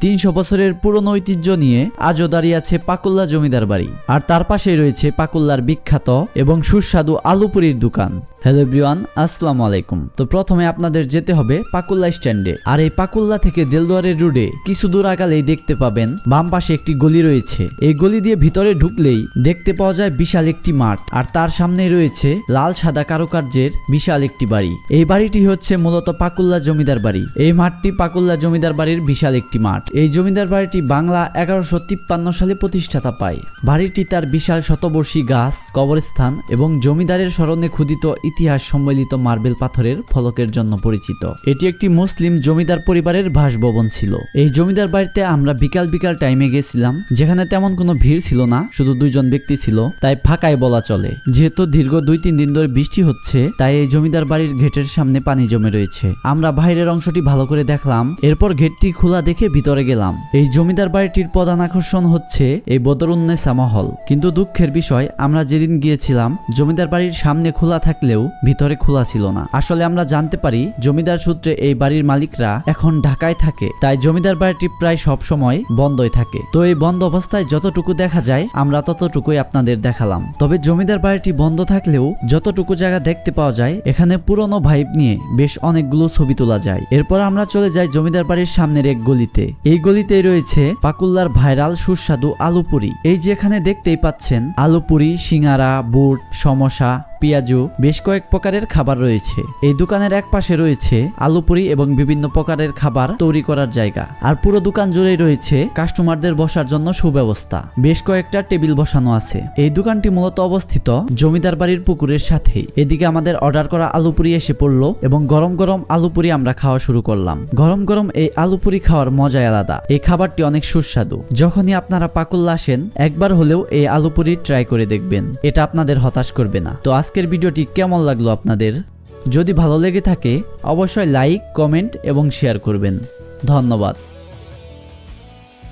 তিনশো বছরের পুরনো ঐতিহ্য নিয়ে আজও দাঁড়িয়ে আছে পাকুল্লা জমিদার বাড়ি। আর তার পাশেই রয়েছে পাকুল্লার বিখ্যাত এবং সুস্বাদু আলুপুরির দোকান। হ্যালো এভরিওয়ান, আসসালামু আলাইকুম। তো প্রথমে আপনাদের যেতে হবে পাকুল্লা স্ট্যান্ডে। আর এই পাকুল্লা থেকে দেলদুয়ারের রোডে কিছু দূর আগালেই দেখতে পাবেন বাম পাশে একটি গলি রয়েছে। এই গলি দিয়ে ভিতরে ঢুকলেই দেখতে পাওয়া যায় বিশাল একটি মাঠ। আর তার সামনেই রয়েছে লাল সাদা কারুকার্যের বিশাল একটি বাড়ি। এই বাড়িটি হচ্ছে মূলত পাকুল্লা জমিদার বাড়ি। এই মাঠটি পাকুল্লা জমিদার বাড়ির বিশাল একটি মাঠ। এই জমিদার বাড়িটি বাংলা এগারোশো তিপ্পান্ন সালে প্রতিষ্ঠাতা পায়। বাড়িটি তার বিশাল শতবর্ষী গাছ, কবরস্থান এবং জমিদারের স্মরণে ক্ষুদিত ইতিহাস সম্মিলিত মার্বেল পাথরের ফলকের জন্য পরিচিত। এটি একটি মুসলিম জমিদার পরিবারের বাসভবন ছিল। এই জমিদার বাড়িতে আমরা বিকাল বিকাল টাইমে গেছিলাম, যেখানে তেমন কোনো ভিড় ছিল না, শুধু দুইজন ব্যক্তি ছিল, তাই ফাঁকায় বলা চলে। যেহেতু দীর্ঘ দুই তিন দিন ধরে বৃষ্টি হচ্ছে, তাই এই জমিদার বাড়ির গেটের সামনে পানি জমে রয়েছে। আমরা বাইরের অংশটি ভালো করে দেখলাম, এরপর গেটটি খোলা দেখে ভিতরে গেলাম। এই জমিদার বাড়িটির প্রধান আকর্ষণ হচ্ছে এই বদরুন্নেসা মহল কিন্তু দুঃখের বিষয়, আমরা যেদিন গিয়েছিলাম, জমিদার বাড়ির সামনে খোলা থাকলেও ভিতরে খোলা ছিল না। আসলে আমরা জানতে পারি, জমিদার সূত্রে এই বাড়ির মালিকরা এখন ঢাকায় থাকে, তাই জমিদার বাড়িটি প্রায় সব সময় বন্ধই থাকে। তো এই বন্ধ অবস্থায় যতটুকু দেখা যায়, আমরা ততটুকুই আপনাদের দেখালাম। তবে জমিদার বাড়িটি বন্ধ থাকলেও যতটুকু জায়গা দেখতে পাওয়া যায়, এখানে পুরনো ভাইব নিয়ে বেশ অনেকগুলো ছবি তোলা যায়। এরপর আমরা চলে যাই জমিদার বাড়ির সামনের এক গলিতে। এই গলিতেই রয়েছে পাকুল্লার ভাইরাল সুস্বাদু আলুপুরি। এই যে এখানে দেখতেই পাচ্ছেন, আলুপুরি, সিঙ্গারা, বুট, সমোসা পেঁয়াজু, বেশ কয়েক প্রকারের খাবার রয়েছে। এই দোকানের এক পাশে রয়েছে আলুপুরি এবং বিভিন্ন প্রকারের খাবার তৈরি করার জায়গা। আর পুরো দোকান জুড়েই রয়েছে কাস্টমারদের বসার জন্য সুব্যবস্থা। বেশ কয়েকটা টেবিল বসানো আছে। এই দোকানটি মূলত অবস্থিত জমিদার বাড়ির পুকুরের সাথেই। এদিকে আমাদের অর্ডার করা আলুপুরি এসে পড়ল এবং গরম গরম আলুপুরি আমরা খাওয়া শুরু করলাম। গরম গরম এই আলুপুরি খাওয়ার মজাই আলাদা। এই খাবারটি অনেক সুস্বাদু। যখনই আপনারা পাকুল্লা আসেন, একবার হলেও এই আলুপুরি ট্রাই করে দেখবেন। এটা আপনাদের হতাশ করবে না। তো আজকের ভিডিওটি কেমন লাগল আপনাদের? যদি ভালো লেগে থাকে, অবশ্যই লাইক, কমেন্ট এবং শেয়ার করবেন। ধন্যবাদ।